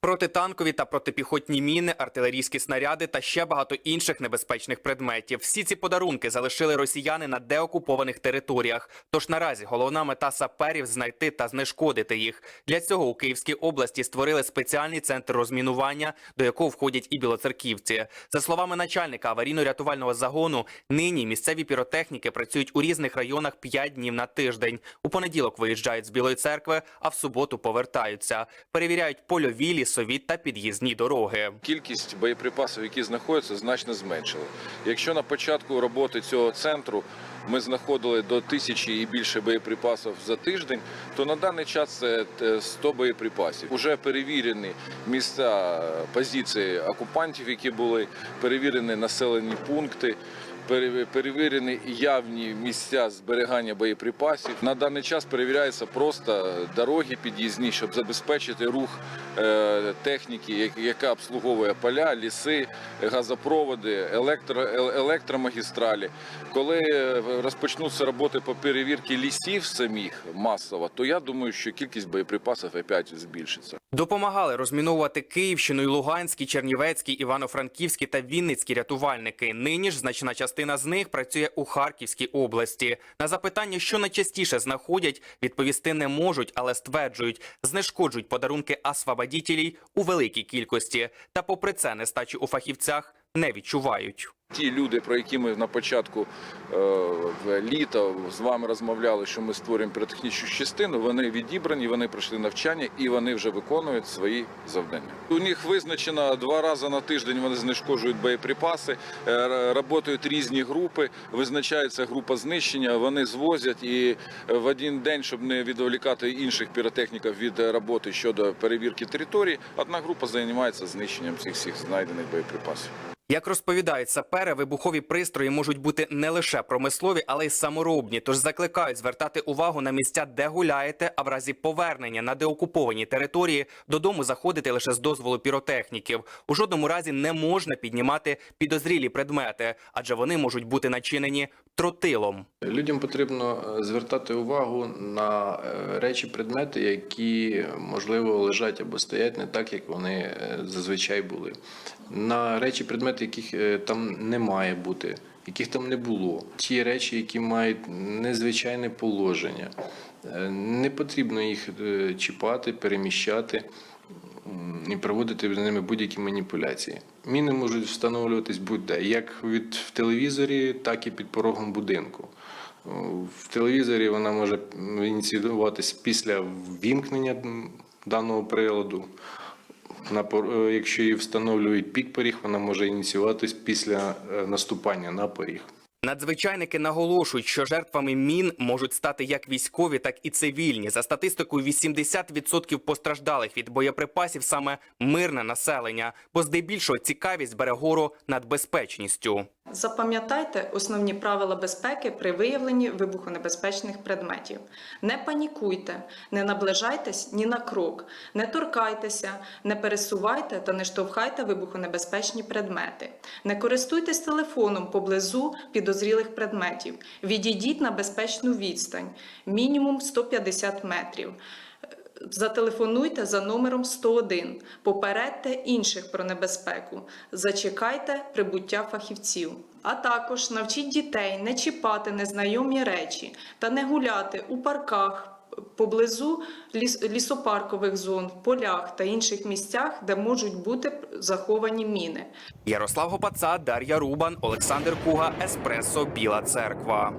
Протитанкові та протипіхотні міни, артилерійські снаряди та ще багато інших небезпечних предметів. Всі ці подарунки залишили росіяни на деокупованих територіях. Тож наразі головна мета саперів знайти та знешкодити їх. Для цього у Київській області створили спеціальний центр розмінування, до якого входять і білоцерківці. За словами начальника аварійно-рятувального загону, нині місцеві піротехніки працюють у різних районах 5 днів на тиждень. У понеділок виїжджають з Білої церкви, а в суботу повертаються. Перевіряють польові, лісові та під'їзні дороги. Кількість боєприпасів, які знаходяться, значно зменшили. Якщо на початку роботи цього центру ми знаходили до тисячі і більше боєприпасів за тиждень, то на даний час це е, 100 боєприпасів. Уже перевірені місця е, позиції окупантів, які були перевірені населені пункти. Пере- Перевірені явні місця зберігання боєприпасів. На даний час перевіряються просто дороги під'їзні, щоб забезпечити рух е, техніки, яка обслуговує поля, ліси, газопроводи, електро, електромагістралі. Коли е, розпочнуться роботи по перевірці лісів самих масово, то я думаю, що кількість боєприпасів опять збільшиться. Допомагали розміновувати Київщину і Луганські, Чернівецькі, Івано-Франківські та Вінницькі рятувальники. Нині ж значна частина з них працює у Харківській області. На запитання, що найчастіше знаходять, відповісти не можуть, але стверджують, знешкоджують подарунки освободітелій у великій кількості. Та, попри це, нестачі у фахівцях не відчувають. Ті люди, про які ми на початку е, літа з вами розмовляли, що ми створюємо піротехнічну частину, вони відібрані, вони пройшли навчання і вони вже виконують свої завдання. У них визначено два рази на тиждень. Вони знешкоджують боєприпаси, е, працюють різні групи. Визначається група знищення. Вони звозять і е, в один день, щоб не відволікати інших піротехніків від е, роботи щодо перевірки території, одна група займається знищенням цих всіх знайдених боєприпасів. Як розповідають сапери, вибухові пристрої можуть бути не лише промислові, але й саморобні. Тож закликають звертати увагу на місця, де гуляєте, а в разі повернення на деокуповані території додому заходити лише з дозволу піротехніків. У жодному разі не можна піднімати підозрілі предмети, адже вони можуть бути начинені тротилом. Людям потрібно е, звертати увагу на е, речі, предмети, які можливо лежать або стоять не так, як вони е, зазвичай були. На речі, предмети, яких там не має бути, яких там не було. Ті речі, які мають незвичайне положення. Е, Не потрібно їх е, чіпати, переміщати і проводити з ними будь-які маніпуляції. Міни можуть встановлюватись будь-де, як від в телевізорі, так і під порогом будинку. В телевізорі вона може ініціюватись після ввімкнення даного приладу. На е, якщо її встановлюють під поріг, вона може ініціюватись після е, наступання на поріг. Надзвичайники наголошують, що жертвами мін можуть стати як військові, так і цивільні. За статистикою, 80% постраждалих від боєприпасів саме мирне населення, бо здебільшого цікавість бере гору над безпечністю. Запам'ятайте основні правила безпеки при виявленні вибухонебезпечних предметів. Не панікуйте, не наближайтесь ні на крок, не торкайтеся, не пересувайте та не штовхайте вибухонебезпечні предмети. Не користуйтесь телефоном поблизу підозрілих предметів. Відійдіть на безпечну відстань, мінімум 150 метрів. Зателефонуйте за номером 101, попередьте інших про небезпеку, зачекайте прибуття фахівців. А також навчіть дітей не чіпати незнайомі речі та не гуляти у парках, поблизу ліс- лісопаркових зон, полях та інших місцях, де можуть бути заховані міни. Ярослав Гопаца, Дар'я Рубан, Олександр Куга, Еспресо, Біла Церква.